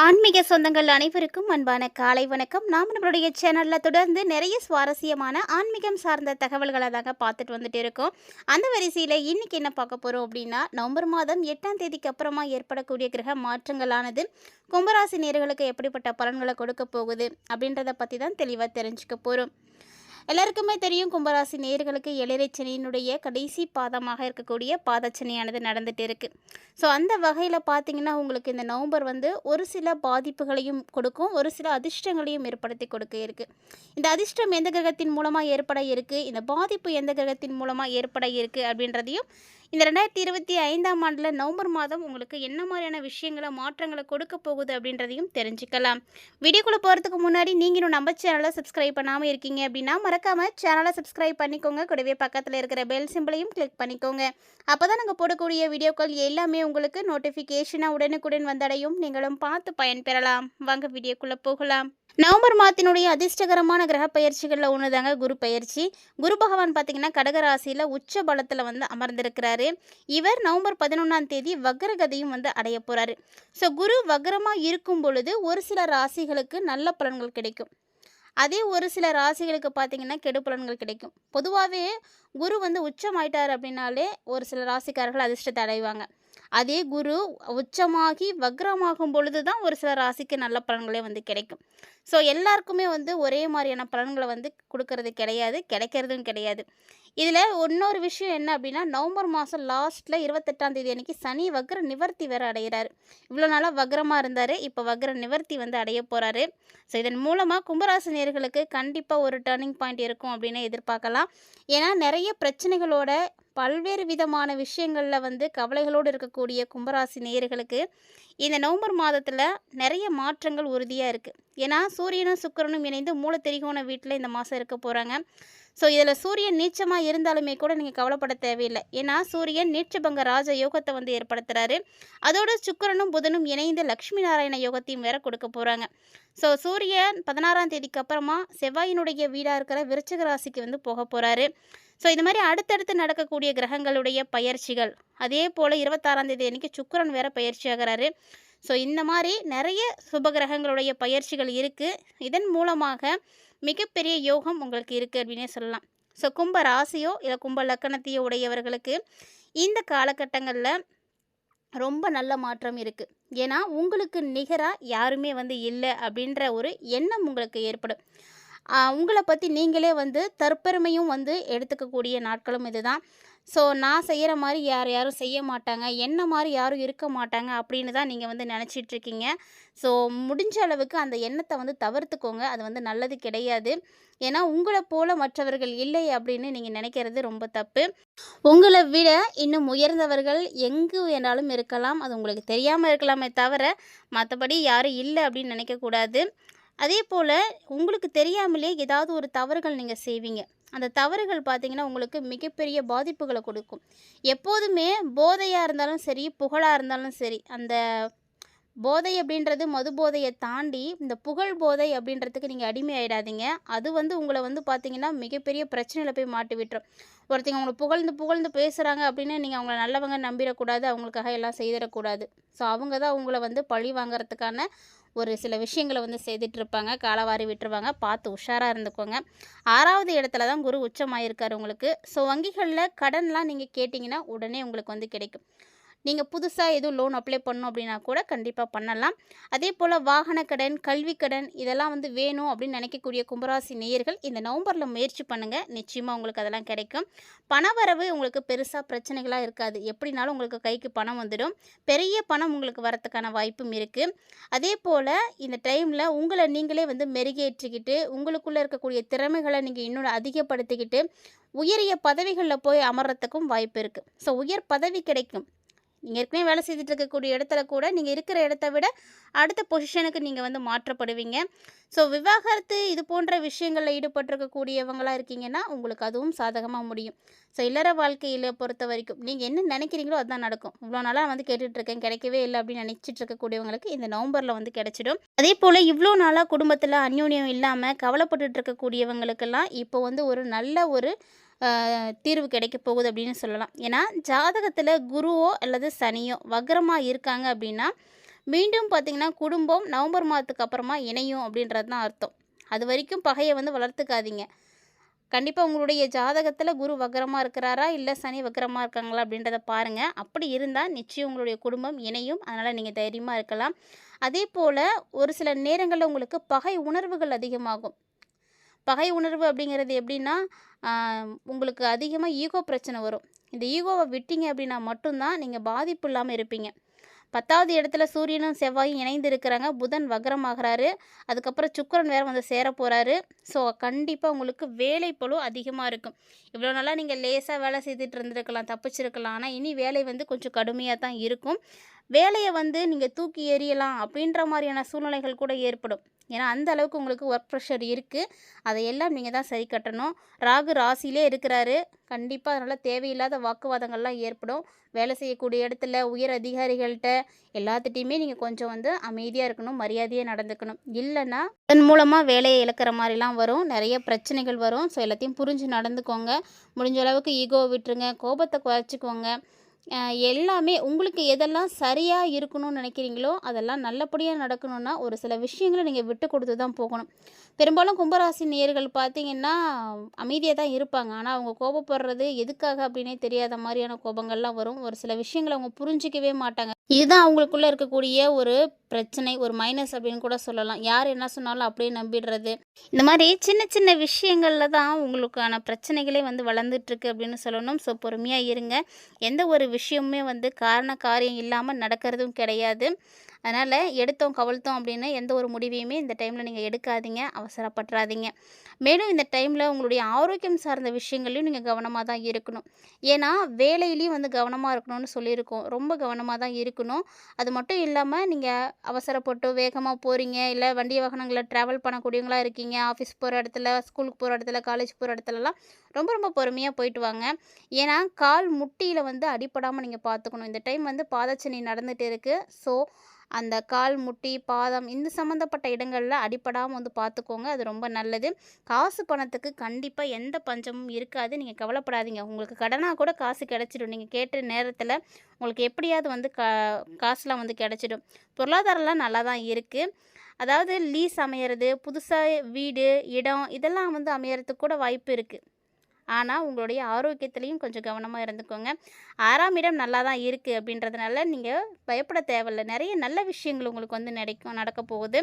ஆன்மீக சொந்தங்கள் அனைவருக்கும் அன்பான காலை வணக்கம். நாம் நம்மளுடைய சேனலில் தொடர்ந்து நிறைய சுவாரஸ்யமான ஆன்மீகம் சார்ந்த தகவல்களை தாங்க பார்த்துட்டு வந்துட்டு இருக்கோம். அந்த வரிசையில் இன்னைக்கு என்ன பார்க்க போகிறோம் அப்படின்னா நவம்பர் மாதம் எட்டாம் தேதிக்கு அப்புறமா ஏற்படக்கூடிய கிரக மாற்றங்களானது கும்பராசி நேர்களுக்கு எப்படிப்பட்ட பலன்களை கொடுக்க போகுது அப்படின்றத பற்றி தான் தெளிவாக தெரிஞ்சுக்க போகிறோம் எல்லாருக்குமே தெரியும் கும்பராசி நேர்களுக்கு எழிரைச்சனியினுடைய கடைசி பாதமாக இருக்கக்கூடிய பாதச்சனியானது நடந்துகிட்டு இருக்குது ஸோ அந்த வகையில் பார்த்தீங்கன்னா உங்களுக்கு இந்த நவம்பர் வந்து ஒரு சில பாதிப்புகளையும் கொடுக்கும் ஒரு சில அதிர்ஷ்டங்களையும் ஏற்படுத்தி கொடுக்க இருக்குது இந்த அதிர்ஷ்டம் எந்த கிரகத்தின் மூலமாக ஏற்பட இருக்குது இந்த பாதிப்பு எந்த கிரகத்தின் மூலமாக ஏற்பட இருக்குது அப்படின்றதையும் இந்த ரெண்டாயிரத்தி இருபத்தி ஐந்தாம் ஆண்டில் நவம்பர் மாதம் உங்களுக்கு என்ன மாதிரியான விஷயங்களை மாற்றங்களை கொடுக்க போகுது அப்படின்றதையும் தெரிஞ்சுக்கலாம். வீடியோக்குள்ளே போகிறதுக்கு முன்னாடி நீங்கள் இன்னும் நம்ம சேனலை சப்ஸ்கிரைப் பண்ணாமல் இருக்கீங்க அப்படின்னா மறக்காமல் சேனலை சப்ஸ்கிரைப் பண்ணிக்கோங்க. கூடவே பக்கத்தில் இருக்கிற பெல் சிம்பிளையும் கிளிக் பண்ணிக்கோங்க. அப்போ தான் நாங்கள் போடக்கூடிய வீடியோக்கள் எல்லாமே உங்களுக்கு நோட்டிஃபிகேஷனாக உடனுக்குடன் வந்தடையும். நீங்களும் பார்த்து பயன்பெறலாம். வாங்க வீடியோக்குள்ளே போகலாம். நவம்பர் மாதத்தினுடைய அதிர்ஷ்டகரமான கிரக பயிற்சிகளில் ஒன்று தாங்க குரு பயிற்சி. குரு பகவான் பார்த்தீங்கன்னா கடகராசியில் உச்ச பலத்தில் வந்து அமர்ந்திருக்கிறாரு. இவர் நவம்பர் பதினொன்றாம் தேதி வக்ரகதையும் வந்து அடைய போகிறாரு ஸோ குரு வக்ரமாக இருக்கும் பொழுது ஒரு சில ராசிகளுக்கு நல்ல பலன்கள் கிடைக்கும். அதே ஒரு சில ராசிகளுக்கு பார்த்தீங்கன்னா கெடு பலன்கள் கிடைக்கும். பொதுவாகவே குரு வந்து உச்சமாயிட்டார் அப்படின்னாலே ஒரு சில ராசிக்காரர்கள் அதிர்ஷ்டத்தை அடைவாங்க. அதே குரு உச்சமாகி வக்ரமாகும் பொழுது தான் ஒரு சில ராசிக்கு நல்ல பலன்களே வந்து கிடைக்கும். ஸோ எல்லாருக்குமே வந்து ஒரே மாதிரியான பலன்களை வந்து கொடுக்கறது கிடையாது கிடைக்கிறதும் கிடையாது. இதில் இன்னொரு விஷயம் என்ன அப்படின்னா நவம்பர் மாதம் லாஸ்ட்டில் இருபத்தெட்டாம் தேதி அன்றைக்கி சனி வக்ர நிவர்த்தி வேறு அடைகிறார் இவ்வளோ நாளாக வக்ரமாக இருந்தார் இப்போ வக்ர நிவர்த்தி வந்து அடைய போகிறாரு ஸோ இதன் மூலமாக கும்பராசி நேர்களுக்கு கண்டிப்பாக ஒரு டேர்னிங் பாயிண்ட் இருக்கும் அப்படின்னு எதிர்பார்க்கலாம். ஏன்னா நிறைய பிரச்சனைகளோட பல்வேறு விதமான விஷயங்களில் வந்து கவலைகளோடு இருக்கக்கூடிய கும்பராசி நேயர்களுக்கு இந்த நவம்பர் மாதத்தில் நிறைய மாற்றங்கள் உறுதியாக இருக்குது ஏன்னா சூரியனும் சுக்கிரனும் இணைந்து மூலத்திரிகோண வீட்டில் இந்த மாதம் இருக்க போகிறாங்க ஸோ இதில் சூரியன் நீச்சமாக இருந்தாலுமே கூட நீங்கள் கவலைப்பட தேவையில்லை. ஏன்னா சூரியன் நீச்சபங்க ராஜ யோகத்தை வந்து ஏற்படுத்துகிறாரு அதோடு சுக்கிரனும் புதனும் இணைந்து லக்ஷ்மி நாராயண யோகத்தையும் வேற கொடுக்க போகிறாங்க ஸோ சூரியன் பதினாறாம் தேதிக்கு அப்புறமா செவ்வாயினுடைய வீடாக இருக்கிற விருச்சக ராசிக்கு வந்து போக போகிறாரு ஸோ இது மாதிரி அடுத்தடுத்து நடக்கக்கூடிய கிரகங்களுடைய பயிற்சிகள். அதே போல் இருபத்தாறாம் தேதி அன்னைக்கு சுக்கரன் வேற பயிற்சி ஆகிறாரு. ஸோ இந்த மாதிரி நிறைய சுப கிரகங்களுடைய பயிற்சிகள் இருக்குது இதன் மூலமாக மிகப்பெரிய யோகம் உங்களுக்கு இருக்குது அப்படின்னே சொல்லலாம். ஸோ கும்ப ராசியோ இல்லை கும்ப லக்கணத்தையோ உடையவர்களுக்கு இந்த காலகட்டங்களில் ரொம்ப நல்ல மாற்றம் இருக்குது ஏன்னா உங்களுக்கு நிகராக யாருமே வந்து இல்லை அப்படின்ற ஒரு எண்ணம் உங்களுக்கு ஏற்படும். உங்களை பற்றி நீங்களே வந்து தற்பெருமையும் வந்து எடுத்துக்கக்கூடிய நாட்களும் இதுதான். ஸோ நான் செய்கிற மாதிரி யார் யாரும் செய்ய மாட்டாங்க. என்ன மாதிரி யாரும் இருக்க மாட்டாங்க அப்படின்னு தான் நீங்கள் வந்து நினச்சிட்டு இருக்கீங்க. ஸோ முடிஞ்ச அளவுக்கு அந்த எண்ணத்தை வந்து தவிர்த்துக்கோங்க. அது வந்து நல்லது கிடையாது. ஏன்னா உங்களை போல மற்றவர்கள் இல்லை அப்படின்னு நீங்கள் நினைக்கிறது ரொம்ப தப்பு. உங்களை விட இன்னும் உயர்ந்தவர்கள் எங்கு வேணாலும் இருக்கலாம். அது உங்களுக்கு தெரியாமல் இருக்கலாமே தவிர மற்றபடி யாரும் இல்லை அப்படின்னு நினைக்கக்கூடாது. அதே போல் உங்களுக்கு தெரியாமலே ஏதாவது ஒரு தவறுகள் நீங்கள் செய்வீங்க. அந்த தவறுகள் பார்த்தீங்கன்னா உங்களுக்கு மிகப்பெரிய பாதிப்புகளை கொடுக்கும். எப்போதுமே போதையாக இருந்தாலும் சரி புகழாக இருந்தாலும் சரி அந்த போதை அப்படின்றது மது போதையை தாண்டி இந்த புகழ் போதை அப்படின்றதுக்கு நீங்கள் அடிமை ஆகிடாதீங்க அது வந்து உங்களை வந்து பார்த்தீங்கன்னா மிகப்பெரிய பிரச்சனையில் போய் மாட்டி விட்டுரும். ஒருத்தங்க உங்களை புகழ்ந்து புகழ்ந்து பேசுகிறாங்க அப்படின்னு நீங்கள் அவங்கள நல்லவங்க நம்பிடக்கூடாது அவங்களுக்காக எல்லாம் செய்திடக்கூடாது. ஸோ அவங்க தான் உங்களை வந்து பழி வாங்குறதுக்கான ஒரு சில விஷயங்களை வந்து செய்துட்டு இருப்பாங்க காலவாரி விட்டுருவாங்க. பார்த்து உஷாராக இருந்துக்கோங்க. ஆறாவது இடத்துல தான் குரு உச்சமாயிருக்காரு உங்களுக்கு. ஸோ வங்கிகளில் கடன்லாம் நீங்கள் கேட்டிங்கன்னா உடனே உங்களுக்கு வந்து கிடைக்கும். நீங்கள் புதுசாக எதுவும் லோன் அப்ளை பண்ணணும் அப்படின்னா கூட கண்டிப்பாக பண்ணலாம். அதே போல் வாகன கடன் கல்வி கடன் இதெல்லாம் வந்து வேணும் அப்படின்னு நினைக்கக்கூடிய கும்பராசி நேயர்கள் இந்த நவம்பரில் முயற்சி பண்ணுங்கள் நிச்சயமாக உங்களுக்கு அதெல்லாம் கிடைக்கும். பணவரவு உங்களுக்கு பெருசாக பிரச்சனைகளாக இருக்காது. எப்படினாலும் உங்களுக்கு கைக்கு பணம் வந்துடும். பெரிய பணம் உங்களுக்கு வரத்துக்கான வாய்ப்பும் இருக்குது அதே போல் இந்த டைமில் உங்களை நீங்களே வந்து மெருகேற்றிக்கிட்டு உங்களுக்குள்ளே இருக்கக்கூடிய திறமைகளை நீங்கள் இன்னும் அதிகப்படுத்திக்கிட்டு உயரிய பதவிகளில் போய் அமர்றதுக்கும் வாய்ப்பு இருக்குது ஸோ உயர் பதவி கிடைக்கும். நீங்கள் ஏற்கனவே வேலை செய்துட்டு இருக்கக்கூடிய இடத்துல கூட நீங்கள் இருக்கிற இடத்த விட அடுத்த பொசிஷனுக்கு நீங்கள் வந்து மாற்றப்படுவீங்க. ஸோ விவாகரத்து இது போன்ற விஷயங்களில் ஈடுபட்டிருக்கக்கூடியவங்களாக இருக்கீங்கன்னா உங்களுக்கு அதுவும் சாதகமாக முடியும். ஸோ இல்லற வாழ்க்கையில் பொறுத்த வரைக்கும் நீங்கள் என்ன நினைக்கிறீங்களோ அதுதான் நடக்கும். இவ்வளோ நாளாக வந்து கேட்டுட்ருக்கேன் கிடைக்கவே இல்லை அப்படின்னு நினச்சிட்டு இருக்கக்கூடியவங்களுக்கு இந்த நவம்பரில் வந்து கிடைச்சிடும். அதே போல் இவ்வளோ நாளாக குடும்பத்தில் அந்யோன்யம் இல்லாமல் கவலைப்பட்டுட்டு இருக்கக்கூடியவங்களுக்கெல்லாம் இப்போ வந்து ஒரு நல்ல ஒரு தீர்வு கிடைக்க போகுது அப்படின்னு சொல்லலாம். ஏன்னா ஜாதகத்தில் குருவோ அல்லது சனியோ வக்ரமாக இருக்காங்க அப்படின்னா மீண்டும் பார்த்தீங்கன்னா குடும்பம் நவம்பர் மாதத்துக்கு அப்புறமா இணையும் அப்படின்றது தான் அர்த்தம். அது வரைக்கும் பகையை வந்து வளர்த்துக்காதீங்க. கண்டிப்பாக உங்களுடைய ஜாதகத்தில் குரு வக்கரமாக இருக்கிறாரா இல்லை சனி வக்கரமாக இருக்காங்களா அப்படின்றத பாருங்கள் அப்படி இருந்தால் நிச்சயம் உங்களுடைய குடும்பம் இணையும். அதனால் நீங்கள் தைரியமாக இருக்கலாம். அதே போல் ஒரு சில நேரங்களில் உங்களுக்கு பகை உணர்வுகள் அதிகமாகும். பகை உணர்வு அப்படிங்கிறது எப்படின்னா உங்களுக்கு அதிகமாக ஈகோ பிரச்சனை வரும். இந்த ஈகோவை விட்டீங்க அப்படின்னா மட்டும்தான் நீங்கள் பாதிப்பு இல்லாமல் இருப்பீங்க. பத்தாவது இடத்துல சூரியனும் செவ்வாயும் இணைந்து இருக்கிறாங்க. புதன் வக்ரமாகிறாரு. அதுக்கப்புறம் சுக்கரன் வேறு வந்து சேர போகிறாரு ஸோ கண்டிப்பாக உங்களுக்கு வேலை பழு அதிகமாக இருக்கும். இவ்வளோ நாளாக நீங்கள் லேசாக வேலை செய்துட்டு இருந்திருக்கலாம் தப்பிச்சிருக்கலாம். ஆனால் இனி வேலை வந்து கொஞ்சம் கடுமையாக தான் இருக்கும். வேலையை வந்து நீங்கள் தூக்கி எறியலாம் அப்படின்ற மாதிரியான சூழ்நிலைகள் கூட ஏற்படும். ஏன்னா அந்த அளவுக்கு உங்களுக்கு ஒர்க் ப்ரெஷர் இருக்குது அதையெல்லாம் நீங்கள் தான் சரி கட்டணும். ராகு ராசியிலே இருக்கிறாரு. கண்டிப்பாக அதனால் தேவையில்லாத வாக்குவாதங்கள்லாம் ஏற்படும். வேலை செய்யக்கூடிய இடத்துல உயர் அதிகாரிகள்கிட்ட எல்லாத்துட்டையுமே நீங்கள் கொஞ்சம் வந்து அமைதியாக இருக்கணும் மரியாதையாக நடந்துக்கணும். இல்லைன்னா இதன் மூலமாக வேலையை இழக்கிற மாதிரிலாம் வரும். நிறைய பிரச்சனைகள் வரும். ஸோ எல்லாத்தையும் புரிஞ்சு நடந்துக்கோங்க. முடிஞ்ச அளவுக்கு ஈகோ விட்டுருங்க. கோபத்தை குறைச்சிக்கோங்க. எல்லாமே உங்களுக்கு எதெல்லாம் சரியாக இருக்கணும்னு நினைக்கிறீங்களோ அதெல்லாம் நல்லபடியாக நடக்கணும்னா ஒரு சில விஷயங்களை நீங்கள் விட்டு கொடுத்து தான் போகணும். பெரும்பாலும் கும்பராசி நேர்கள் பார்த்தீங்கன்னா அமைதியாக தான் இருப்பாங்க. ஆனால் அவங்க கோபப்படுறது எதுக்காக அப்படின்னே தெரியாத மாதிரியான கோபங்கள்லாம் வரும். ஒரு சில விஷயங்களை அவங்க புரிஞ்சிக்கவே மாட்டாங்க. இதுதான் அவங்களுக்குள்ள இருக்கக்கூடிய ஒரு பிரச்சனை ஒரு மைனஸ் அப்படின்னு கூட சொல்லலாம். யார் என்ன சொன்னாலும் அப்படியே நம்பிடுறது. இந்த மாதிரி சின்ன சின்ன விஷயங்களில் தான் உங்களுக்கான பிரச்சனைகளே வந்து வளர்ந்துட்டுருக்கு அப்படின்னு சொல்லணும். ஸோ பொறுமையாக இருங்க. எந்த ஒரு விஷயமுமே வந்து காரண காரியம் இல்லாமல் நடக்கிறதும் கிடையாது. அதனால் எடுத்தோம் கவழ்த்தோம் அப்படின்னு எந்த ஒரு முடிவையுமே இந்த டைமில் நீங்கள் எடுக்காதீங்க அவசரப்பட்டுறாதீங்க. மேலும் இந்த டைமில் உங்களுடைய ஆரோக்கியம் சார்ந்த விஷயங்களையும் நீங்கள் கவனமாக தான் இருக்கணும். ஏன்னா வேலையிலையும் வந்து கவனமாக இருக்கணும்னு சொல்லியிருக்கோம். ரொம்ப கவனமாக தான் இருக்கணும். அது மட்டும் இல்லாமல் நீங்கள் அவசரப்பட்டு வேகமாக போகிறீங்க இல்லை வண்டி வாகனங்களில் ட்ராவல் பண்ணக்கூடியவங்களா இருக்கீங்க ஆஃபீஸ் போகிற இடத்துல ஸ்கூலுக்கு போகிற இடத்துல காலேஜ் போகிற இடத்துலலாம் ரொம்ப ரொம்ப பொறுமையாக போயிட்டு வாங்க. ஏன்னா கால் முட்டியில் வந்து அடிப்படாமல் நீங்கள் பார்த்துக்கணும் இந்த டைம் வந்து பாதச்சனி நடந்துகிட்டு இருக்குது ஸோ அந்த கால் முட்டி பாதம் இந்த சம்மந்தப்பட்ட இடங்களில் அடிப்படாமல் வந்து பார்த்துக்கோங்க அது ரொம்ப நல்லது. காசு பணத்துக்கு கண்டிப்பாக எந்த பஞ்சமும் இருக்காது. நீங்கள் கவலைப்படாதீங்க. உங்களுக்கு கடனாக கூட காசு கிடச்சிடும். நீங்கள் கேட்ட நேரத்தில் உங்களுக்கு எப்படியாவது வந்து கா காசுலாம் வந்து கிடச்சிடும். பொருளாதாரம்லாம் நல்லா தான் இருக்குது அதாவது லீஸ் அமையிறது புதுசாக வீடு இடம் இதெல்லாம் வந்து அமையறதுக்கு கூட வாய்ப்பு இருக்குது ஆனால் உங்களுடைய ஆரோக்கியத்துலேயும் கொஞ்சம் கவனமாக இருந்துக்கோங்க. ஆறாம் இடம் நல்லா தான் இருக்குது அப்படின்றதுனால நீங்கள் பயப்பட தேவையில்ல. நிறைய நல்ல விஷயங்கள் உங்களுக்கு வந்து நடக்கும் நடக்க போகுது.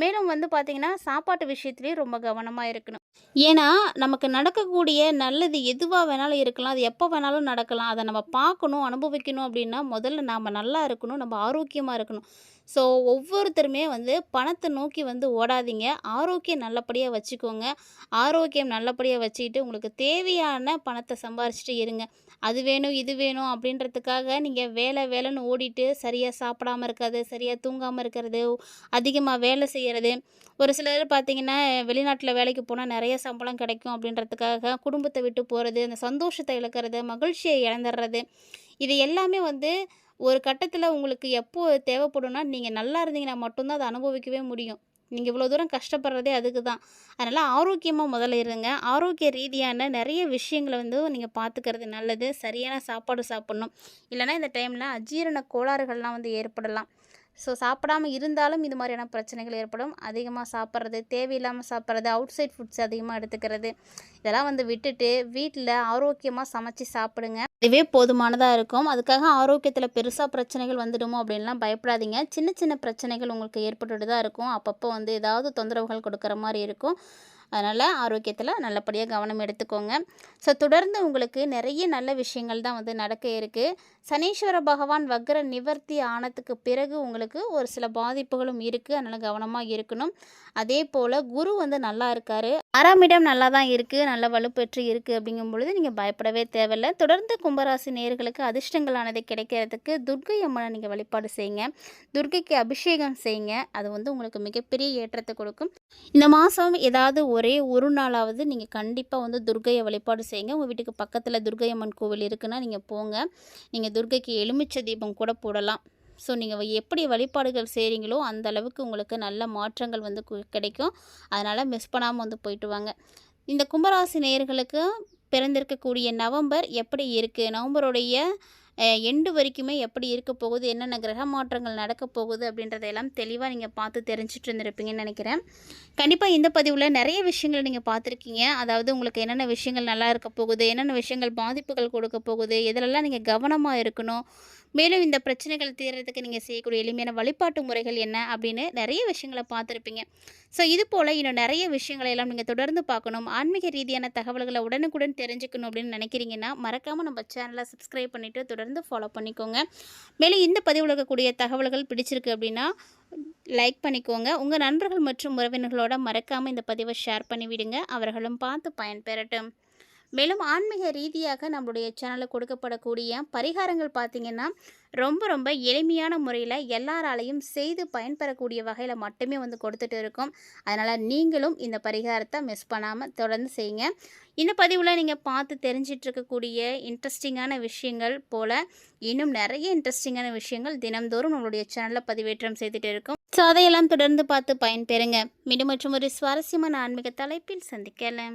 மேலும் வந்து பார்த்திங்கன்னா சாப்பாட்டு விஷயத்துலேயும் ரொம்ப கவனமாக இருக்கணும். ஏன்னா நமக்கு நடக்கக்கூடிய நல்லது எதுவாக வேணாலும் இருக்கலாம். அது எப்போ வேணாலும் நடக்கலாம். அதை நம்ம பார்க்கணும் அனுபவிக்கணும் அப்படின்னா முதல்ல நாம் நல்லா இருக்கணும் நம்ம ஆரோக்கியமாக இருக்கணும். ஸோ ஒவ்வொருத்தருமே வந்து பணத்தை நோக்கி வந்து ஓடாதீங்க. ஆரோக்கியம் நல்லபடியாக வச்சுக்கோங்க. ஆரோக்கியம் நல்லபடியாக வச்சுக்கிட்டு உங்களுக்கு தேவையான பணத்தை சம்பாரிச்சிட்டு இருங்க. அது வேணும் இது வேணும் அப்படின்றதுக்காக நீங்கள் வேலை வேலைன்னு ஓடிட்டு சரியாக சாப்பிடாம இருக்கிறது சரியாக தூங்காமல் இருக்கிறது அதிகமாக வேலை செய்கிறது ஒரு சிலர் பார்த்திங்கன்னா வெளிநாட்டில் வேலைக்கு போனால் நிறைய சம்பளம் கிடைக்கும் அப்படின்றதுக்காக குடும்பத்தை விட்டு போகிறது அந்த சந்தோஷத்தை இழக்கிறது மகிழ்ச்சியை இழந்துடுறது இது எல்லாமே வந்து ஒரு கட்டத்தில் உங்களுக்கு எப்போ தேவைப்படும்னா நீங்கள் நல்லா இருந்தீங்கன்னா மட்டும்தான் அதை அனுபவிக்கவே முடியும். நீங்கள் இவ்வளோ தூரம் கஷ்டப்படுறதே அதுக்கு தான் அதனால் ஆரோக்கியமாக முதல்ல இருங்க. ஆரோக்கிய ரீதியான நிறைய விஷயங்களை வந்து நீங்கள் பார்த்துக்கிறது நல்லது. சரியான சாப்பாடு சாப்பிட்ணும். இல்லைன்னா இந்த டைமில் அஜீரண கோளாறுகள்லாம் வந்து ஏற்படலாம். ஸோ சாப்பிடாம இருந்தாலும் இது மாதிரியான பிரச்சனைகள் ஏற்படும். அதிகமாக சாப்பிட்றது தேவையில்லாமல் சாப்பிட்றது அவுட் சைட் ஃபுட்ஸ் அதிகமாக எடுத்துக்கிறது இதெல்லாம் வந்து விட்டுட்டு வீட்டில் ஆரோக்கியமாக சமைச்சு சாப்பிடுங்க. இதுவே போதுமானதாக இருக்கும். அதுக்காக ஆரோக்கியத்தில் பெருசாக பிரச்சனைகள் வந்துடுமோ அப்படின்லாம் பயப்படாதீங்க. சின்ன சின்ன பிரச்சனைகள் உங்களுக்கு ஏற்பட்டுட்டு தான் இருக்கும். அப்பப்போ வந்து ஏதாவது தொந்தரவுகள் கொடுக்குற மாதிரி இருக்கும். அதனால் ஆரோக்கியத்தில் நல்லபடியாக கவனம் எடுத்துக்கோங்க. ஸோ தொடர்ந்து உங்களுக்கு நிறைய நல்ல விஷயங்கள் தான் வந்து நடக்க இருக்குது சனீஸ்வர பகவான் வக்ர நிவர்த்தி ஆனதுக்கு பிறகு உங்களுக்கு ஒரு சில பாதிப்புகளும் இருக்குது அதனால் கவனமாக இருக்கணும். அதே போல் குரு வந்து நல்லா இருக்கார். ஆறாம் இடம் நல்லா தான் இருக்குது நல்ல வலுப்பெற்று இருக்குது அப்படிங்கும் பொழுது நீங்கள் பயப்படவே தேவையில்லை. தொடர்ந்து கும்பராசி நேர்களுக்கு அதிர்ஷ்டங்களானது கிடைக்கிறதுக்கு துர்க்கை அம்மனை நீங்கள் வழிபாடு செய்யுங்க. துர்க்கைக்கு அபிஷேகம் செய்யுங்க. அது வந்து உங்களுக்கு மிகப்பெரிய ஏற்றத்தை கொடுக்கும். இந்த மாதம் ஏதாவது ஒரே ஒரு நாளாவது நீங்கள் கண்டிப்பாக வந்து துர்க்கையை வழிபாடு செய்யுங்க. உங்கள் வீட்டுக்கு பக்கத்தில் துர்க்கை அம்மன் கோவில் இருக்குன்னா நீங்கள் போங்க. நீங்கள் துர்க்கைக்கு எலுமிச்சை தீபம் கூட போடலாம். ஸோ நீங்கள் எப்படி வழிபாடுகள் செய்கிறீங்களோ அந்த அளவுக்கு உங்களுக்கு நல்ல மாற்றங்கள் வந்து கிடைக்கும். அதனால் மிஸ் பண்ணாமல் வந்து போயிட்டு வாங்க. இந்த கும்பராசி நேயர்களுக்கு பிறந்திருக்கக்கூடிய நவம்பர் எப்படி இருக்குது நவம்பருடைய எண்டு வரைக்குமே எப்படி இருக்க போகுது என்னென்ன கிரக மாற்றங்கள் நடக்க போகுது அப்படின்றதையெல்லாம் தெளிவாக நீங்கள் பார்த்து தெரிஞ்சுட்டு இருந்திருப்பீங்கன்னு நினைக்கிறேன். கண்டிப்பாக இந்த பதிவில் நிறைய விஷயங்களை நீங்கள் பார்த்துருக்கீங்க. அதாவது உங்களுக்கு என்னென்ன விஷயங்கள் நல்லா இருக்க போகுது என்னென்ன விஷயங்கள் பாதிப்புகள் கொடுக்க போகுது இதிலெல்லாம் நீங்கள் கவனமாக இருக்கணும் மேலும் இந்த பிரச்சனைகள் தீர்றதுக்கு நீங்கள் செய்யக்கூடிய எளிமையான வழிபாட்டு முறைகள் என்ன? அப்படின்னு நிறைய விஷயங்களை பார்த்துருப்பீங்க. ஸோ இது போல் இன்னும் நிறைய விஷயங்களை எல்லாம் நீங்கள் தொடர்ந்து பார்க்கணும். ஆன்மீக ரீதியான தகவல்களை உடனுக்குடன் தெரிஞ்சுக்கணும் அப்படின்னு நினைக்கிறீங்கன்னா மறக்காமல் நம்ம சேனலை சப்ஸ்கிரைப் பண்ணிவிட்டு தொடர்ந்து ஃபாலோ பண்ணிக்கோங்க. மேலும் இந்த பதிவில் இருக்கக்கூடிய தகவல்கள் பிடிச்சிருக்கு அப்படின்னா லைக் பண்ணிக்கோங்க. உங்கள் நண்பர்கள் மற்றும் உறவினர்களோட மறக்காமல் இந்த பதிவை ஷேர் பண்ணி விடுங்க அவர்களும் பார்த்து பயன்பெறட்டும். மேலும் ஆன்மீக ரீதியாக நம்மளுடைய சேனலில் கொடுக்கப்படக்கூடிய பரிகாரங்கள் பார்த்திங்கன்னா ரொம்ப ரொம்ப எளிமையான முறையில் எல்லாராலையும் செய்து பயன்பெறக்கூடிய வகையில் மட்டுமே வந்து கொடுத்துட்டு இருக்கோம். அதனால் நீங்களும் இந்த பரிகாரத்தை மிஸ் பண்ணாமல் தொடர்ந்து செய்யுங்க. இந்த பதிவில் நீங்கள் பார்த்து தெரிஞ்சிட்ருக்கக்கூடிய இன்ட்ரெஸ்டிங்கான விஷயங்கள் போல் இன்னும் நிறைய இன்ட்ரெஸ்டிங்கான விஷயங்கள் தினம்தோறும் நம்மளுடைய சேனலில் பதிவேற்றம் செய்துட்டு இருக்கோம். ஸோ அதையெல்லாம் தொடர்ந்து பார்த்து பயன்பெறுங்க. மீண்டும் மற்றும் ஒரு சுவாரஸ்யமான ஆன்மீக தலைப்பில் சந்திக்கலாம்.